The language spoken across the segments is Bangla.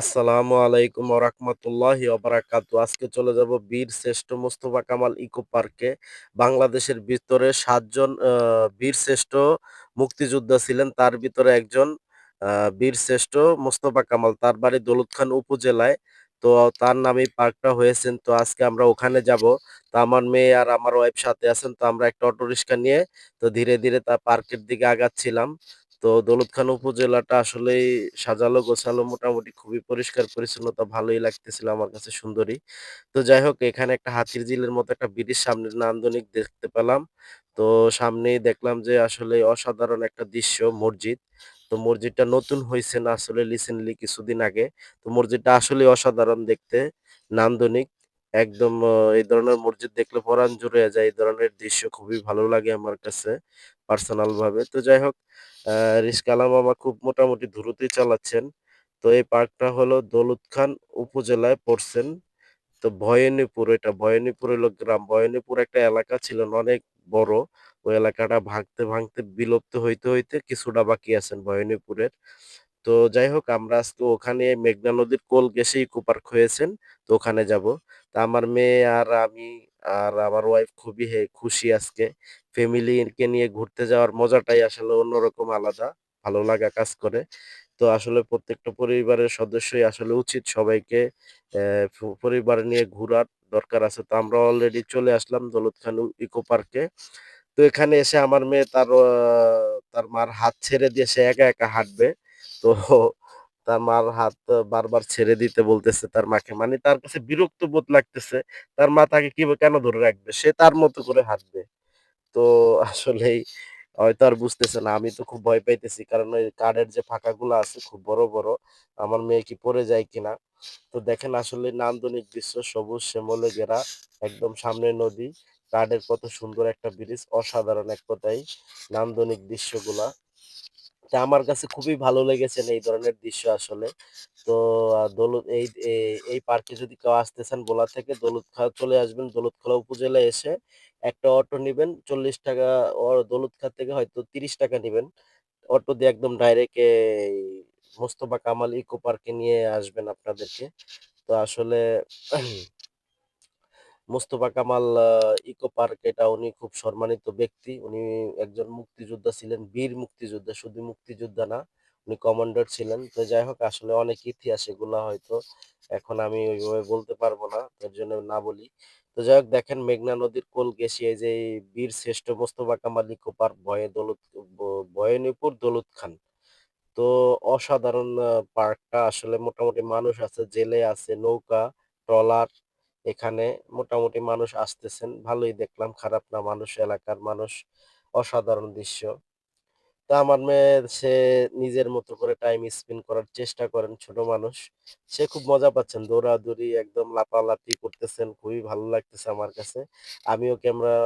আসসালামু আলাইকুম ওরহমতুল্লাহি ওবারাকাতু আজকে চলে যাব বীর শ্রেষ্ঠ মোস্তফা কামাল ইকো পার্কে। বাংলাদেশের ভিতরে সাতজন বীর শ্রেষ্ঠ মুক্তিযোদ্ধা ছিলেন। তার ভিতরে একজন বীর শ্রেষ্ঠ মোস্তফা কামাল। তার বাড়ি দৌলতখান উপজেলায়। তো তার নামেই পার্কটা হয়েছেন। তো আজকে আমরা ওখানে যাব। তো আমার মেয়ে আর আমার ওয়াইফ সাথে আছেন। তো আমরা একটা অটো রিক্সা নিয়ে তো ধীরে ধীরে তার পার্কের দিকে আগাচ্ছিলাম। তো দৌলতখান উপজেলাটা আসলেই সাজালো গোছালো মোটামুটি খুবই পরিষ্কার পরিচ্ছন্নতা, ভালোই লাগতেছিল আমার কাছে সুন্দরী। তো যাই হোক, এখানে একটা হাতির ঝিলের মতো একটা ব্রিটিশ সামনের নান্দনিক দেখতে পেলাম। তো সামনেই দেখলাম যে আসলে অসাধারণ একটা দৃশ্য, মসজিদ। তো মসজিদটা নতুন হয়েছে না, আসলে রিসেন্টলি কিছুদিন আগে। তো মসজিদটা আসলে অসাধারণ দেখতে, নান্দনিক। একদম এই ধরনের মসজিদ দেখলে পরাণ জুড়ে যায়। এই ধরনের দৃশ্য খুবই ভালো লাগে আমার কাছে পার্সোনাল ভাবে। তো যাই হোক আহ রিস্কা মামা খুব মোটামুটি দ্রুতই চালাচ্ছেন। তো এই পার্কটা হলো দৌলতখান উপজেলায় পড়ছেন। তো ভবানীপুর এটা ভবানীপুর হলো গ্রাম। ভবানীপুর একটা এলাকা ছিল অনেক বড়। ওই এলাকাটা ভাঙতে ভাঙতে বিলুপ্ত হইতে হইতে কিছুটা বাকি আছেন ভবানীপুরের তো যাই হোক, আমরা আজকে ওখানে মেঘনা নদীর কোল ঘেঁষে ইকো পার্ক হয়েছেন, তো ওখানে যাব। তা আমার মেয়ে আর আমি আর আমার ওয়াইফ খুবই খুশি আজকে। ফ্যামিলিকে নিয়ে ঘুরতে যাওয়ার মজাটাই আসলে অন্যরকম আলাদা, ভালো লাগা কাজ করে। তো আসলে প্রত্যেকটা পরিবারের সদস্যই আসলে উচিত সবাইকে পরিবার নিয়ে ঘোরার দরকার আছে। তো আমরা অলরেডি চলে আসলাম দৌলতখান ইকো পার্কে। তো এখানে এসে আমার মেয়ে তার তার মার হাত ছেড়ে দিয়ে সে একা একা হাঁটবে। তো তার মার হাত বারবার ছেড়ে দিতে বলতেছে তার মাকে। মানে তার কাছে বিরক্ত বোধ লাগতেছে। তার মা তাকে কি কেন ধরে রাখবে? সে তার মতো করে হাঁটবে। তো আসলেই হয়তো আর বুঝতেছে না। আমি তো খুব ভয় পাইতেছি। কারণ ওই কার্ডের যে ফাঁকাগুলো আছে খুব বড় বড়, আমার মেয়ে কি পড়ে যায় কিনা তো দেখেন আসলে নান্দনিক দৃশ্য, সবুজ শ্যামলে ঘেরা, একদম সামনে নদী কার্ডের কত সুন্দর একটা ব্রিজ, অসাধারণ এক কথাই নান্দনিক দৃশ্যগুলা। তা আমার কাছে খুবই ভালো লেগেছে এই ধরনের দৃশ্য আসলে। তো আহ, এই এই- পার্কে যদি কেউ আসতে চান ভোলা থেকে দৌলতখাঁ চলে আসবেন দৌলতখোলা উপজেলায় এসে একটা অটো নেবেন চল্লিশ টাকা দৌলতখাঁ থেকে হয়তো তিরিশ টাকা নেবেন। অটো দিয়ে একদম ডাইরেক্ট মোস্তফা কামাল ইকো পার্কে নিয়ে আসবেন আপনাদেরকে। তো আসলে মোস্তফা কামাল ইকো পার্ক, এটা উনি খুব সম্মানিত ব্যক্তি। উনি একজন মুক্তিযোদ্ধা ছিলেন, বীর মুক্তিযোদ্ধা শুধু মুক্তিযোদ্ধা না, উনি কমান্ডার ছিলেন। তো যাই হোক, আসলে অনেক ইতিহাস এগুলা হয়তো, এখন আমি ওইভাবে বলতে পারব না এর জন্য না বলি। তো যাই হোক, দেখেন মেঘনা নদীর কোল এই যে বীর শ্রেষ্ঠ মোস্তফা কামাল ইকো পার্ক, ভয়ে দৌলত ভবানীপুর দৌলত খান। তো অসাধারণ পার্কটা আসলে মোটামুটি মানুষ আছে, জেলে আছে, নৌকা, ট্রলার এখানে মোটামুটি মানুষ আসতেছেন। ভালোই দেখলাম, খারাপ না মানুষ, এলাকার মানুষ, অসাধারণ দৃশ্য। তা আমার মেয়ে, সে নিজের মতো করে টাইম স্পেন্ড করার চেষ্টা করেন, ছোট মানুষ। সে খুব মজা পাচ্ছেন, দৌড়াদৌড়ি একদম লাফালাফি করতেছেন, খুবই ভালো লাগতেছে আমার কাছে। আমিও ক্যামেরা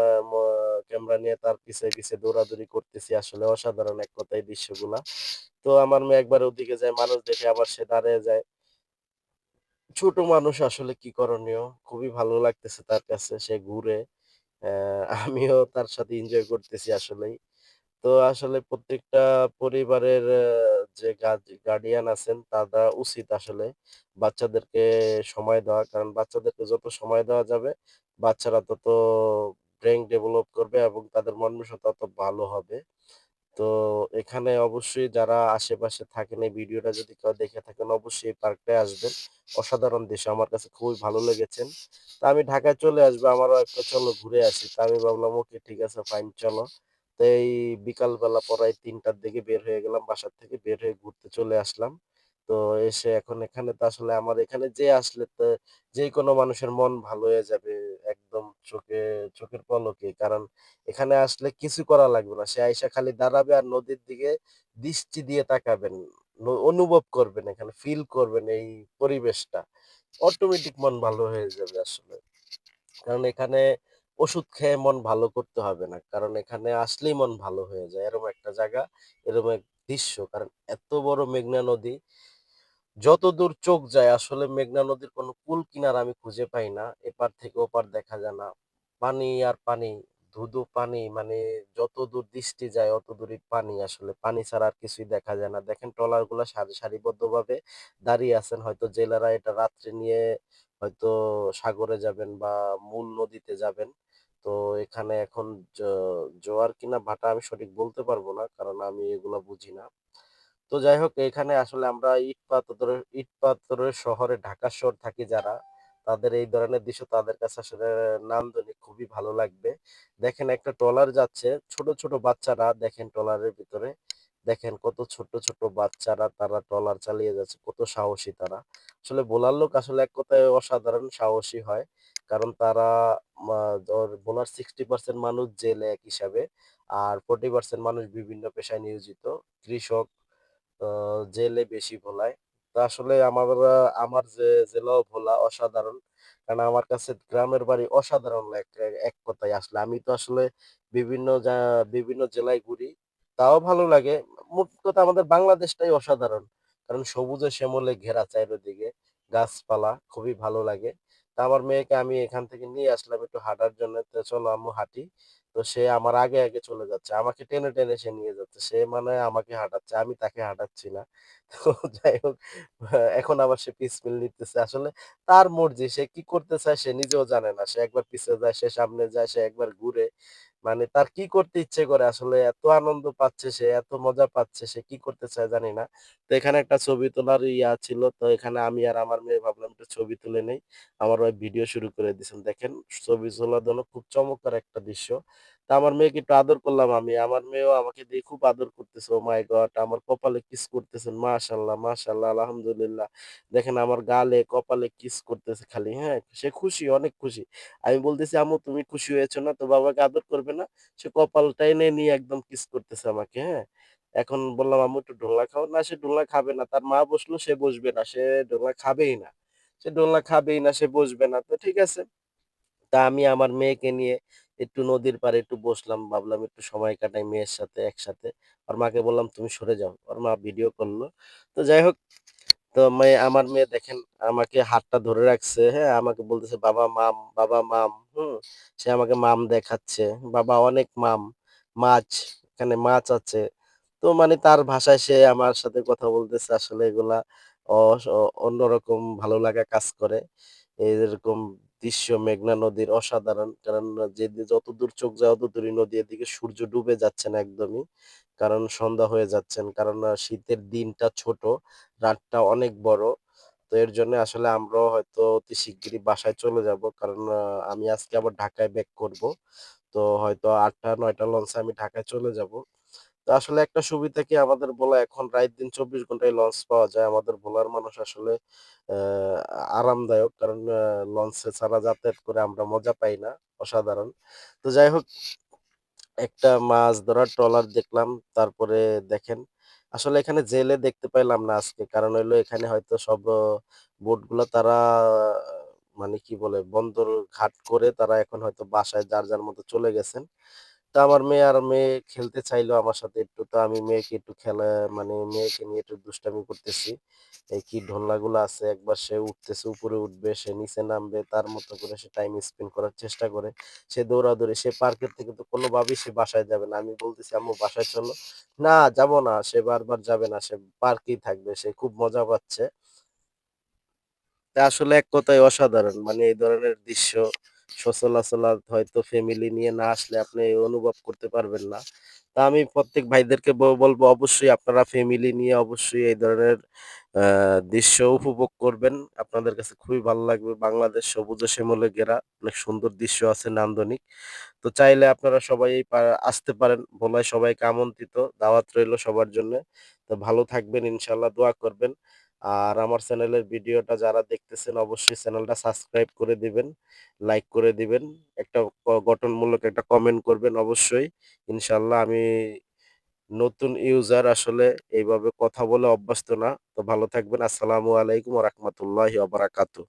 ক্যামেরা নিয়ে তার পিছে পিছে দৌড়াদৌড়ি করতেছি, আসলে অসাধারণ এক কথায় দৃশ্যগুলা। তো আমার মেয়ে একবার ওদিকে যায়, মানুষ দেখে আবার সে দাঁড়িয়ে যায়। ছোট মানুষ আসলে কি করণীয়? খুবই ভালো লাগতেছে তার কাছে সে ঘুরে। আহ, আমিও তার সাথে এনজয় করতেছি আসলেই। তো আসলে প্রত্যেকটা পরিবারের আহ, যে গার্ডিয়ান আছেন তারা উচিত আসলে বাচ্চাদেরকে সময় দেওয়া। কারণ বাচ্চাদেরকে যত সময় দেওয়া যাবে বাচ্চারা তত ব্রেন ডেভেলপ করবে এবং তাদের মানসিকতা তত ভালো হবে। তো এখানে অবশ্যই যারা আশেপাশে থাকেন এই ভিডিওটা যদি কেউ দেখে থাকেন, অবশ্যই এই পার্কটায় আসবেন। অসাধারণ দৃশ্য, আমার কাছে খুবই ভালো লেগেছেন। তা আমি ঢাকায় চলে আসব, আমারও একটা চলো ঘুরে আসি। তা আমি ভাবলাম, ওকে ঠিক আছে ফাইন চলো। তো এই বিকালবেলা পরে তিনটার দিকে বের হয়ে গেলাম, বাসার থেকে বের হয়ে ঘুরতে চলে আসলাম। তো এসে এখন এখানে তো আসলে আমার এখানে যে আসলে তো যে কোনো মানুষের মন ভালো হয়ে যাবে একদম চোখে, চোখের পলকে। কারণ এখানে আসলে কিছু করা লাগবে না। সে আইসা খালি দাঁড়াবে আর নদীর দিকে দৃষ্টি দিয়ে তাকাবেন অনুভব করবেন এখানে ফিল করবেন এই পরিবেশটা। অটোমেটিক মন ভালো হয়ে যাবে আসলে। কারণ এখানে ওষুধ খেয়ে মন ভালো করতে হবে না। কারণ এখানে আসলেই মন ভালো হয়ে যায়। এরকম একটা জায়গা এরকম এক দৃশ্য। কারণ এত বড় মেঘনা নদী যতদূর চোখ যায়, আসলে মেঘনা নদীর কোনো কুল কিনার আমি খুঁজে পাই না এপার থেকে ওপার দেখা যায় না পানি আর পানি, ধু-ধু পানি মানে যতদূর দৃষ্টি যায়, অতদূরই পানি আসলে। পানি ছাড়া আর কিছুই দেখা যায় না। দেখেন ট্রলারগুলা সারি সারিবদ্ধভাবে দাঁড়িয়ে আছেন। হয়তো জেলেরা এটা রাত্রে নিয়ে হয়তো সাগরে যাবেন বা মূল নদীতে যাবেন। তো এখানে এখন জোয়ার কিনা ভাটা আমি সঠিক বলতে পারব না। কারণ আমি এগুলা বুঝি না। তো যাই হোক এখানে আসলে আমরা ইট পাথরের ইট পাথরের শহরে ঢাকা শহর থাকি যারা, তাদের এই ধরনের দৃশ্য তাদের কাছে আসলে নান্দনিক খুবই ভালো লাগবে। দেখেন একটা ট্রলার যাচ্ছে, ছোট, ছোট বাচ্চারা দেখেন ট্রলারের ভিতরে। দেখেন কত ছোট ছোট বাচ্চারা তারা ট্রলার চালিয়ে যাচ্ছে। কত সাহসী তারা। আসলে বোলার লোক আসলে এক কথায় অসাধারণ সাহসী হয়। কারণ তারা ধর ভোলার 60% মানুষ জেলে এক হিসাবে। আর 40% মানুষ বিভিন্ন পেশায় নিয়োজিত। কৃষক জেলে বেশি ভোলায়। তো আসলে আমার আমার যে জেলাও ভোলা, অসাধারণ। কারণ আমার কাছে গ্রামের বাড়ি অসাধারণ এক কথায় আসলে। আমি তো আসলে বিভিন্ন বিভিন্ন জেলায় ঘুরি। তাও ভালো লাগে। মোট কথা আমাদের বাংলাদেশটাই অসাধারণ। কারণ সবুজে শ্যামলে ঘেরা চারিদিকে। গাছপালা, খুবই ভালো লাগে। তো আমার মেয়েকে আমি এখান থেকে নিয়ে আসলাম একটু হাঁটার জন্য। তো চলো আম্মু হাঁটি। তো সে আমার আগে, আগে চলে যাচ্ছে। আমাকে টেনে, টেনে সে নিয়ে যাচ্ছে। সে মানে আমাকে হাঁটাচ্ছে। আমি তাকে হাঁটাচ্ছি না। তো যাই হোক এখন আবার সে পিসফিল নিতেছে। আসলে তার মর্জি। সে কি করতে চায় সে নিজেও জানে না। সে একবার পিছিয়ে যায়, সে সামনে যায়, সে একবার ঘুরে। মানে তার কি করতে ইচ্ছে করে আসলে এত আনন্দ পাচ্ছে সে, এত মজা পাচ্ছে সে কি করতে চায় জানি না। তো এখানে একটা ছবি তোলার ইয়া ছিল। তো এখানে আমি আর আমার মেয়ে ভাবলাম একটু ছবি তুলে নেই। আমার ভাই ভিডিও শুরু করে দিয়েছেন। দেখেন ছবি তোলার জন্য খুব চমৎকার একটা দৃশ্য। তা আমার মেয়েকে একটু আদর করলাম আমি। আমার মেয়েও আমাকে দিয়ে খুব আদর করতেছে। Oh my god! আমার কপালে কিস করতেছেন। মাশাআল্লাহ, মাশাআল্লাহ, আলহামদুলিল্লাহ। দেখেন আমার গালে, কপালে কিস করতেছে খালি, হ্যাঁ? সে খুশি, অনেক খুশি। আমি বলতেছি, "আম্মু তুমি খুশি হয়েছো না? তো বাবাকে আদর করবে না?" সে কপাল টেনে নিয়ে একদম কিস করতেছে আমাকে, হ্যাঁ? এখন বললাম, "আম্মু একটু ঢোলনা খাও।" না সে ঢোলনা খাবে না। তার মা বসল সে বসবে না। সে ঢোলনা খাবেই না। সে দোলনা খাবেই না, সে বসবে না। তো ঠিক আছে। তা আমি আমার মেয়েকে নিয়ে একটু নদীর পাড়ে একটু বসলাম। ভাবলাম একটু সময় কাটাই মেয়ের সাথে একসাথে। ওর মাকে বললাম, "তুমি সরে যাও।" ওর মা ভিডিও করল। তো যাই হোক তো মেয়ে আমার মেয়ে দেখেন আমাকে হাতটা ধরে রাখছে, হ্যাঁ? আমাকে বলতেছে, "বাবা মাম, বাবা মাম।" হুম? সে আমাকে মাম দেখাচ্ছে। বাবা অনেক মাম, মাছ, এখানে মাছ আছে। তো মানে তার ভাষায় সে আমার সাথে কথা বলতেছে। আসলে এগুলা অন্যরকম ভালো লাগা কাজ করে। এরকম দৃশ্য মেঘনা নদীর অসাধারণ। কারণ যে যতদূর চোখ যায় অতদূরই নদী। এদিকে সূর্য ডুবে যাচ্ছে না একদমই। কারণ সন্ধ্যা হয়ে যাচ্ছেন। কারণ শীতের দিনটা ছোট, রাতটা অনেক বড়। তো এর জন্য আসলে আমরাও হয়তো অতি শিগগিরই বাসায় চলে যাব। কারণ আমি আজকে আবার ঢাকায় ব্যাক করব। তো হয়তো আটটা নয়টা লঞ্চে আমি ঢাকায় চলে যাব। আসলে একটা সুবিধা কি আমাদের ভোলায় এখন রাইত দিন ২৪ ঘন্টায় লঞ্চ পাওয়া যায়। আমাদের ভোলার মানুষ আসলে আরামদায়ক। কারণ লঞ্চে ছাড়া যাতায়াত করে আমরা মজা পাই না। অসাধারণ। তো যাই হোক একটা মাছ ধরার ট্রলার দেখলাম। তারপরে দেখেন আসলে এখানে জেলে দেখতে পাইলাম না আজকে। কারণ হইল এখানে হয়তো সব বোটগুলা তারা মানে কি বলে বন্দর ঘাট করে তারা এখন হয়তো বাসায় যার, যার মতো চলে গেছেন। তো আমার মেয়ে আর মেয়ে খেলতে চাইলো আমার সাথে একটু। তো আমি মেয়েকে একটু খেলা মানে মেয়েকে নিয়ে একটু দুষ্টামি করতেছি। এই কি দোলনাগুলো আছে একবার সে উঠতেছে, উপরে উঠবে, সে নিচে নামবে। তার মতো করে সে টাইম স্পেন্ড করার চেষ্টা করে। সে দৌড়াদৌড়ি, সে পার্কের থেকে তো কোনোভাবেই সে বাসায় যাবে না। আমি বলতেছি, "আম্মু বাসায় চলো।" "না, যাব না।" সে বারবার যাবে না। সে পার্কেই থাকবে। সে খুব মজা পাচ্ছে। আসলে এক কথায় অসাধারণ। মানে এই ধরনের দৃশ্য সচলাচল আর হয়তো ফ্যামিলি নিয়ে না আসলে আপনি অনুভব করতে পারবেন না। তা আমি প্রত্যেক ভাইদেরকে বলব অবশ্যই আপনারা ফ্যামিলি নিয়ে অবশ্যই এই ধরনের দৃশ্য উপভোগ করবেন। আপনাদের কাছে খুবই ভালো লাগবে। বাংলাদেশ সবুজ শ্যামলে ঘেরা। অনেক সুন্দর দৃশ্য আছে নান্দনিক। তো চাইলে আপনারা সবাই আসতে পারেন। ভোলায় সবাইকে আমন্ত্রিত। দাওয়াত রইল সবার জন্য তো ভালো থাকবেন ইনশাল্লাহ দোয়া করবেন। আর আমার চ্যানেলের ভিডিওটা যারা দেখতেছেন অবশ্যই চ্যানেলটা সাবস্ক্রাইব করে দিবেন, লাইক করে দিবেন। একটা গঠনমূলক একটা কমেন্ট করবেন অবশ্যই। ইনশাল্লাহ আমি নতুন ইউজার আসলে এইভাবে কথা বলে অভ্যস্ত না। তো ভালো থাকবেন। আসসালামু আলাইকুম রাহমাতুল্লাহি ওয়া বারাকাতুহু।